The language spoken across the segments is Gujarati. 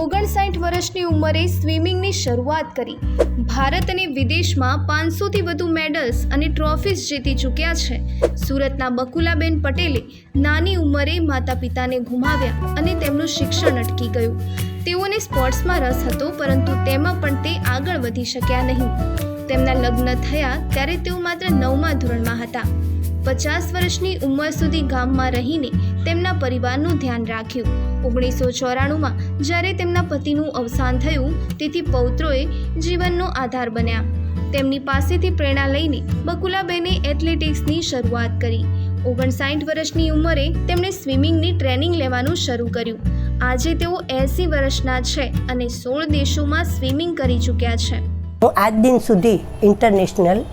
ઓગણસાઠ વર્ષની ઉંમરે સ્વિમિંગની શરૂઆત કરી. ભારત અને વિદેશમાં પાંચસોથી વધુ મેડલ્સ અને ટ્રોફીઝ જીતી ચૂક્યા છે. સુરતના બકુલાબેન પટેલે નાની ઉંમરે માતા પિતાને ગુમાવ્યા અને તેમનું શિક્ષણ અટકી ગયું. તેઓને સ્પોર્ટ્સમાં રસ હતો, પરંતુ તેમાં પણ તે આગળ વધી શક્યા નહીં. તેમના લગ્ન થયા ત્યારે તેઓ માત્ર નવમા ધોરણમાં હતા. પચાસ વર્ષની ઉંમર સુધી ગામમાં રહીને તેમના પરિવારનું ધ્યાન રાખ્યું. ઓગણીસો ચોરાણુંમાં જ્યારે તેમના પતિનું અવસાન થયું, તેથી પૌત્રોએ જીવનનો આધાર બન્યા. તેમની પાસેથી પ્રેરણા લઈને બકુલાબેને એથ્લેટિક્સની શરૂઆત કરી. ઓગણસાઠ વર્ષની ઉંમરે તેમણે સ્વિમિંગની ટ્રેનિંગ લેવાનું શરૂ કર્યું. આજે તેઓ એંસી વર્ષના છે અને સોળ દેશોમાં સ્વિમિંગ કરી ચૂક્યા છે. હું આજ દિન સુધી ઇન્ટરનેશનલ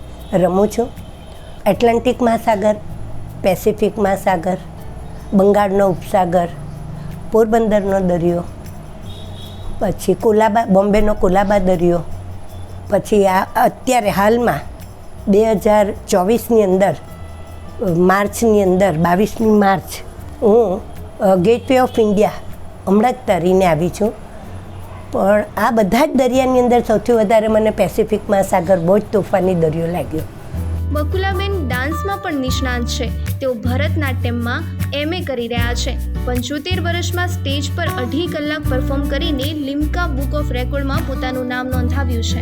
રમું છું. એટલાન્ટિક મહાસાગર, પેસિફિક મહાસાગર, બંગાળનો ઉપસાગર પોરબંદરનો દરિયો, પછી કોલાબા, બોમ્બેનો કોલાબા દરિયો, પછી આ અત્યારે હાલમાં બે હજાર ચોવીસની અંદર, માર્ચની અંદર, બાવીસમી માર્ચ, હું ગેટવે ઓફ ઇન્ડિયા હમણાં જ તરીને આવી છું. પણ આ બધા જ દરિયાની અંદર સૌથી વધારે મને પેસિફિક મહાસાગર બહુ જ તોફાની દરિયો લાગ્યો. બકુલાબેન ડાન્સમાં પણ નિષ્ણાંત છે. તેઓ ભરતનાટ્યમમાં એમએ કરી રહ્યા છે. પંચોતેર વર્ષમાં સ્ટેજ પર અઢી કલાક પરફોર્મ કરીને લિમ્કા બુક ઓફ રેકોર્ડમાં પોતાનું નામ નોંધાવ્યું છે.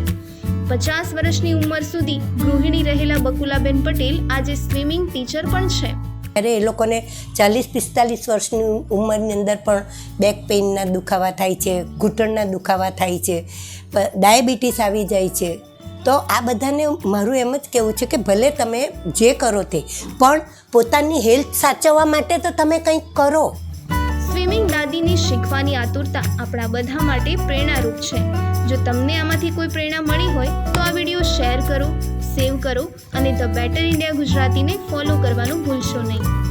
પચાસ વર્ષની ઉંમર સુધી ગૃહિણી રહેલા બકુલાબેન પટેલ આજે સ્વિમિંગ ટીચર પણ છે. ત્યારે એ લોકોને ચાલીસ પિસ્તાલીસ વર્ષની ઉંમરની અંદર પણ બેક પેઇનના દુખાવા થાય છે, ઘૂંટણના દુખાવા થાય છે ડાયાબિટીસ આવી જાય છે. તો આ બધાને મારું એમ જ કહેવું છે કે ભલે તમે જે કરો તે, પણ પોતાની હેલ્થ સાચવવા માટે તો તમે કંઈક કરો. સ્વિમિંગ દાદીની શીખવાની આતુરતા આપણા બધા માટે પ્રેરણારૂપ છે. જો તમને આમાંથી કોઈ પ્રેરણા મળી હોય, તો આ વીડિયો શેર કરો, સેવ કરો અને ધ બેટર ઇન્ડિયા ગુજરાતીને ફોલો કરવાનું ભૂલશો નહીં.